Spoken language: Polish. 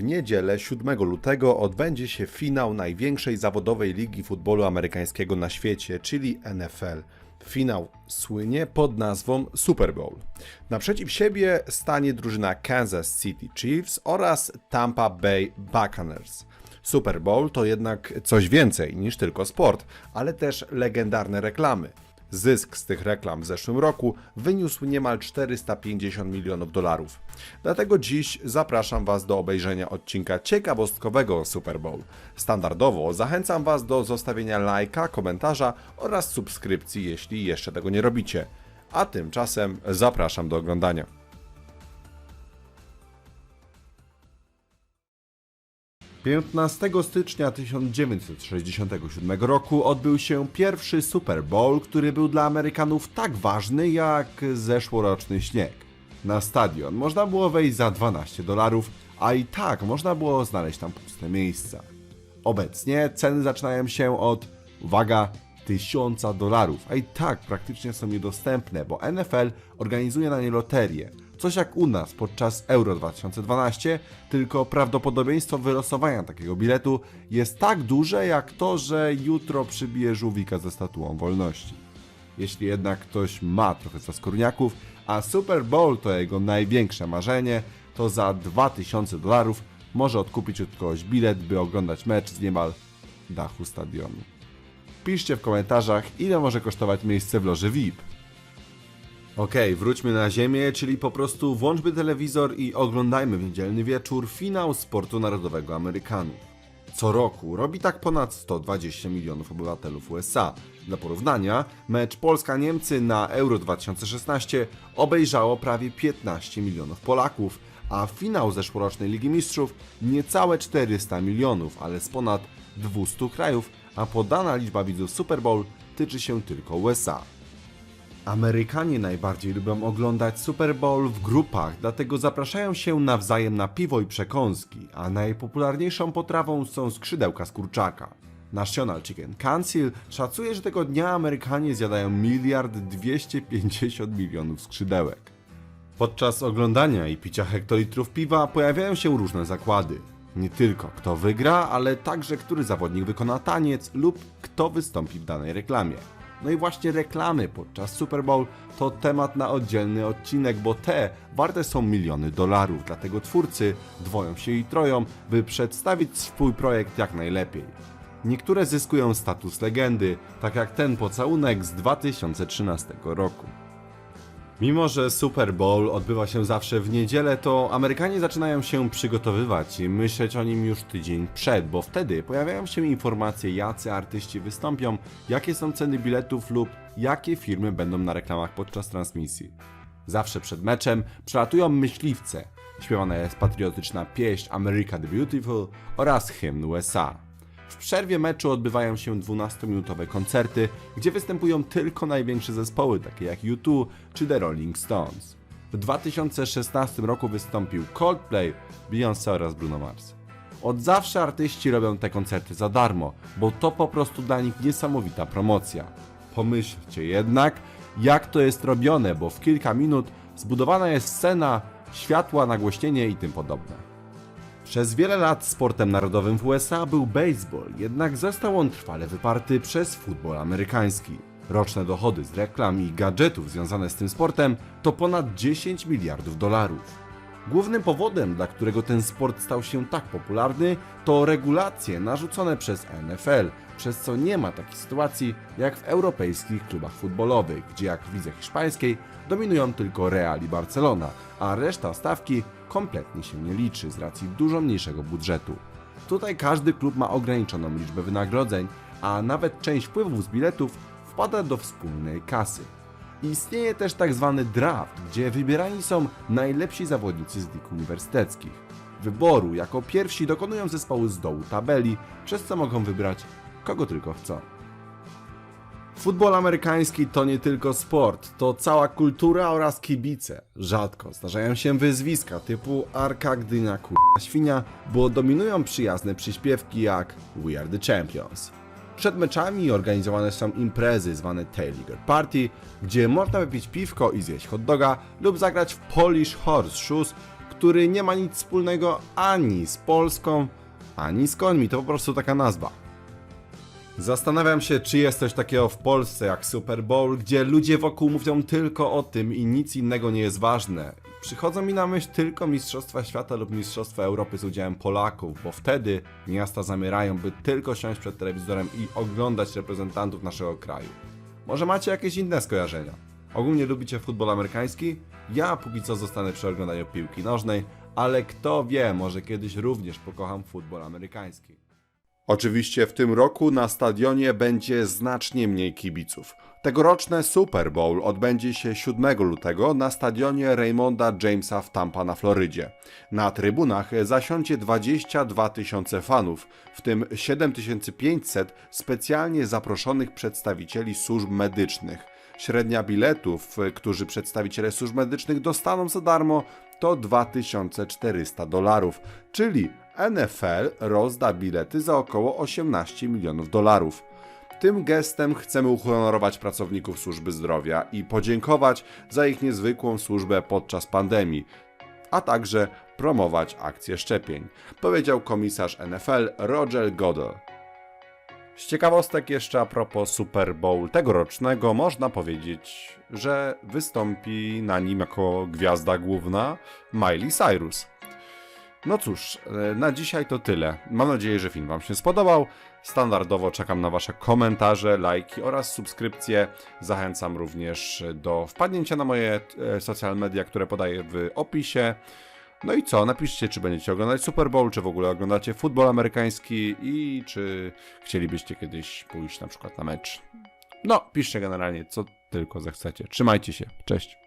W niedzielę 7 lutego odbędzie się finał największej zawodowej ligi futbolu amerykańskiego na świecie, czyli NFL. Finał słynie pod nazwą Super Bowl. Naprzeciw siebie stanie drużyna Kansas City Chiefs oraz Tampa Bay Buccaneers. Super Bowl to jednak coś więcej niż tylko sport, ale też legendarne reklamy. Zysk z tych reklam w zeszłym roku wyniósł niemal 450 milionów dolarów. Dlatego dziś zapraszam Was do obejrzenia odcinka ciekawostkowego Super Bowl. Standardowo zachęcam Was do zostawienia lajka, komentarza oraz subskrypcji, jeśli jeszcze tego nie robicie. A tymczasem zapraszam do oglądania. 15 stycznia 1967 roku odbył się pierwszy Super Bowl, który był dla Amerykanów tak ważny jak zeszłoroczny śnieg. Na stadion można było wejść za 12 dolarów, a i tak można było znaleźć tam puste miejsca. Obecnie ceny zaczynają się od, uwaga, 1000 dolarów, a i tak praktycznie są niedostępne, bo NFL organizuje na nie loterię. Coś jak u nas podczas Euro 2012, tylko prawdopodobieństwo wylosowania takiego biletu jest tak duże jak to, że jutro przybije żółwika ze statuą wolności. Jeśli jednak ktoś ma trochę zaskórniaków, a Super Bowl to jego największe marzenie, to za 2000 dolarów może odkupić od kogoś bilet, by oglądać mecz z niemal dachu stadionu. Piszcie w komentarzach, ile może kosztować miejsce w loży VIP. Okej, wróćmy na ziemię, czyli po prostu włączmy telewizor i oglądajmy w niedzielny wieczór finał sportu narodowego Amerykanów. Co roku robi tak ponad 120 milionów obywatelów USA. Dla porównania, mecz Polska-Niemcy na Euro 2016 obejrzało prawie 15 milionów Polaków, a finał zeszłorocznej Ligi Mistrzów niecałe 400 milionów, ale z ponad 200 krajów, a podana liczba widzów Super Bowl tyczy się tylko USA. Amerykanie najbardziej lubią oglądać Super Bowl w grupach, dlatego zapraszają się nawzajem na piwo i przekąski, a najpopularniejszą potrawą są skrzydełka z kurczaka. National Chicken Council szacuje, że tego dnia Amerykanie zjadają miliard 250 milionów skrzydełek. Podczas oglądania i picia hektolitrów piwa pojawiają się różne zakłady. Nie tylko kto wygra, ale także który zawodnik wykona taniec lub kto wystąpi w danej reklamie. No i właśnie reklamy podczas Super Bowl to temat na oddzielny odcinek, bo te warte są miliony dolarów, dlatego twórcy dwoją się i troją, by przedstawić swój projekt jak najlepiej. Niektóre zyskują status legendy, tak jak ten pocałunek z 2013 roku. Mimo, że Super Bowl odbywa się zawsze w niedzielę, to Amerykanie zaczynają się przygotowywać i myśleć o nim już tydzień przed, bo wtedy pojawiają się informacje, jacy artyści wystąpią, jakie są ceny biletów lub jakie firmy będą na reklamach podczas transmisji. Zawsze przed meczem przelatują myśliwce, śpiewana jest patriotyczna pieśń America the Beautiful oraz hymn USA. W przerwie meczu odbywają się 12-minutowe koncerty, gdzie występują tylko największe zespoły, takie jak U2 czy The Rolling Stones. W 2016 roku wystąpił Coldplay, Beyoncé oraz Bruno Mars. Od zawsze artyści robią te koncerty za darmo, bo to po prostu dla nich niesamowita promocja. Pomyślcie jednak, jak to jest robione, bo w kilka minut zbudowana jest scena, światła, nagłośnienie i tym podobne. Przez wiele lat sportem narodowym w USA był baseball, jednak został on trwale wyparty przez futbol amerykański. Roczne dochody z reklam i gadżetów związane z tym sportem to ponad 10 miliardów dolarów. Głównym powodem, dla którego ten sport stał się tak popularny, to regulacje narzucone przez NFL, przez co nie ma takiej sytuacji jak w europejskich klubach futbolowych, gdzie jak w lidze hiszpańskiej dominują tylko Real i Barcelona, a reszta stawki kompletnie się nie liczy z racji dużo mniejszego budżetu. Tutaj każdy klub ma ograniczoną liczbę wynagrodzeń, a nawet część wpływów z biletów wpada do wspólnej kasy. Istnieje też tak zwany draft, gdzie wybierani są najlepsi zawodnicy z lig uniwersyteckich. Wyboru jako pierwsi dokonują zespoły z dołu tabeli, przez co mogą wybrać kogo tylko chcą. Futbol amerykański to nie tylko sport, to cała kultura oraz kibice. Rzadko zdarzają się wyzwiska typu Arka Gdynia Kurwa Świnia, bo dominują przyjazne przyśpiewki jak We are the champions. Przed meczami organizowane są imprezy zwane Tailgate Party, gdzie można wypić piwko i zjeść hot doga lub zagrać w Polish Horseshoes, który nie ma nic wspólnego ani z Polską, ani z końmi. To po prostu taka nazwa. Zastanawiam się, czy jest coś takiego w Polsce jak Super Bowl, gdzie ludzie wokół mówią tylko o tym i nic innego nie jest ważne. Przychodzą mi na myśl tylko Mistrzostwa Świata lub Mistrzostwa Europy z udziałem Polaków, bo wtedy miasta zamierają, by tylko siąść przed telewizorem i oglądać reprezentantów naszego kraju. Może macie jakieś inne skojarzenia? Ogólnie lubicie futbol amerykański? Ja póki co zostanę przy oglądaniu piłki nożnej, ale kto wie, może kiedyś również pokocham futbol amerykański. Oczywiście w tym roku na stadionie będzie znacznie mniej kibiców. Tegoroczne Super Bowl odbędzie się 7 lutego na stadionie Raymonda Jamesa w Tampa na Florydzie. Na trybunach zasiądzie 22 tysiące fanów, w tym 7500 specjalnie zaproszonych przedstawicieli służb medycznych. Średnia biletów, którzy przedstawiciele służb medycznych dostaną za darmo, to 2400 dolarów, czyli NFL rozda bilety za około 18 milionów dolarów. Tym gestem chcemy uhonorować pracowników służby zdrowia i podziękować za ich niezwykłą służbę podczas pandemii, a także promować akcję szczepień, powiedział komisarz NFL Roger Goodell. Z ciekawostek jeszcze a propos Super Bowl tegorocznego, można powiedzieć, że wystąpi na nim jako gwiazda główna Miley Cyrus. No cóż, e, na dzisiaj to tyle. Mam nadzieję, że film Wam się spodobał. Standardowo czekam na Wasze komentarze, lajki oraz subskrypcje. Zachęcam również do wpadnięcia na moje e, social media, które podaję w opisie. No i co? Napiszcie, czy będziecie oglądać Super Bowl, czy w ogóle oglądacie futbol amerykański i czy chcielibyście kiedyś pójść na przykład na mecz. No, piszcie generalnie, co tylko zechcecie. Trzymajcie się. Cześć.